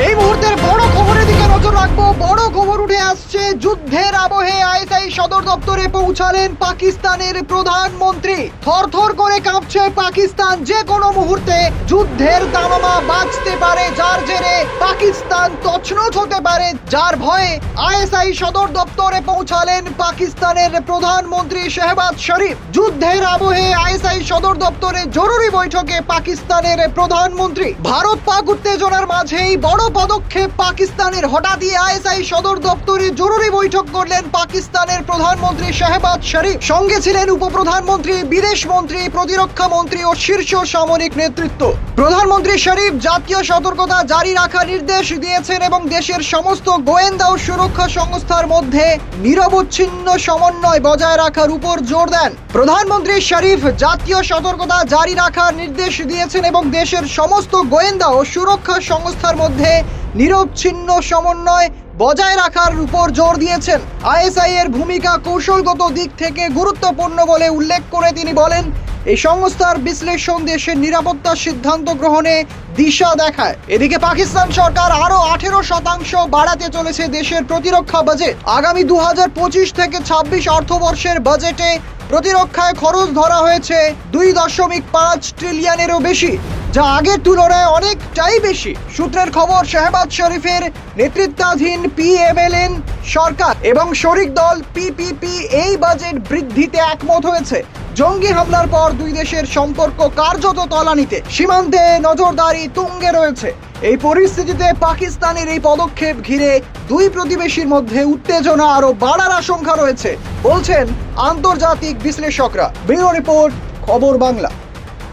এই মুহূর্তের বড় রাখব বড় খবর উঠে আসছে। যুদ্ধের আবহে আইএসআই সদর দপ্তরে পৌঁছালেন পাকিস্তানের প্রধানমন্ত্রী। থরথর করে কাঁপছে পাকিস্তান। যে কোনো মুহূর্তে যুদ্ধের দামামা বাজতে পারে, যার জেরে পাকিস্তান তছনছ হতে পারে। যার ভয়ে আইএসআই সদর দপ্তরে পৌঁছালেন পাকিস্তানের প্রধানমন্ত্রী শেহবাজ শরীফ। যুদ্ধের আবহে আইএসআই সদর দপ্তরে জরুরি বৈঠকে পাকিস্তানের প্রধানমন্ত্রী। ভারত পাক উত্তেজনার মাঝেই বড় পদক্ষেপ পাকিস্তানের হঠাৎই আইএসআই সদর দপ্তরে জরুরি বৈঠক করলেন পাকিস্তানের প্রধানমন্ত্রী শাহবাজ শরীফ। সঙ্গে ছিলেন উপপ্রধানমন্ত্রী, বিদেশ মন্ত্রী, প্রতিরক্ষা মন্ত্রী ও শীর্ষ সামরিক নেতৃত্ব। প্রধানমন্ত্রী শরীফ জাতীয় সতর্কতা জারি রাখার নির্দেশ দিয়েছেন এবং দেশের সমস্ত গোয়েন্দা ও সুরক্ষা সংস্থার মধ্যে নিরবচ্ছিন্ন সমন্বয় বজায় রাখার উপর জোর দেন। প্রধানমন্ত্রী শরীফ জাতীয় সতর্কতা জারি রাখার নির্দেশ দিয়েছেন এবং দেশের সমস্ত গোয়েন্দা ও সুরক্ষা সংস্থার মধ্যে নিরবচ্ছিন্ন সমন্বয় বজায় রাখার উপর জোর দিয়েছেন। আইএসআই এর ভূমিকা কৌশলগত দিক থেকে গুরুত্বপূর্ণ বলে উল্লেখ করে তিনি বলেন এই সংস্থার বিশ্লেষণ দেশের নিরাপত্তা সিদ্ধান্ত গ্রহণে দিশা দেখায়। এদিকে পাকিস্তান সরকার আরও আঠেরো শতাংশ বাড়াতে চলেছে দেশের প্রতিরক্ষা বাজেট। আগামী দু হাজার পঁচিশ থেকে ছাব্বিশ অর্থবর্ষের বাজেটে প্রতিরক্ষায় খরচ ধরা হয়েছে দুই দশমিক পাঁচ ট্রিলিয়নেরও বেশি। যা আগের তুলনায় অনেকটাই বেশি। সূত্রের খবর, শাহবাজ শরীফের নেতৃত্বাধীন পিএমএলএন সরকার এবং শরিক দল পিপিপি এই বাজেট বৃদ্ধিতে একমত হয়েছে। জঙ্গি হামলার পর দুই দেশের সম্পর্ক কার্যত তলানিতে। সীমান্তে নজরদারি তুঙ্গে রয়েছে। এই পরিস্থিতিতে পাকিস্তানের এই পদক্ষেপ ঘিরে দুই প্রতিবেশীর মধ্যে উত্তেজনা আরও বাড়ার আশঙ্কা রয়েছে, বলছেন আন্তর্জাতিক বিশ্লেষকরা। ব্যুরো রিপোর্ট, খবর বাংলা।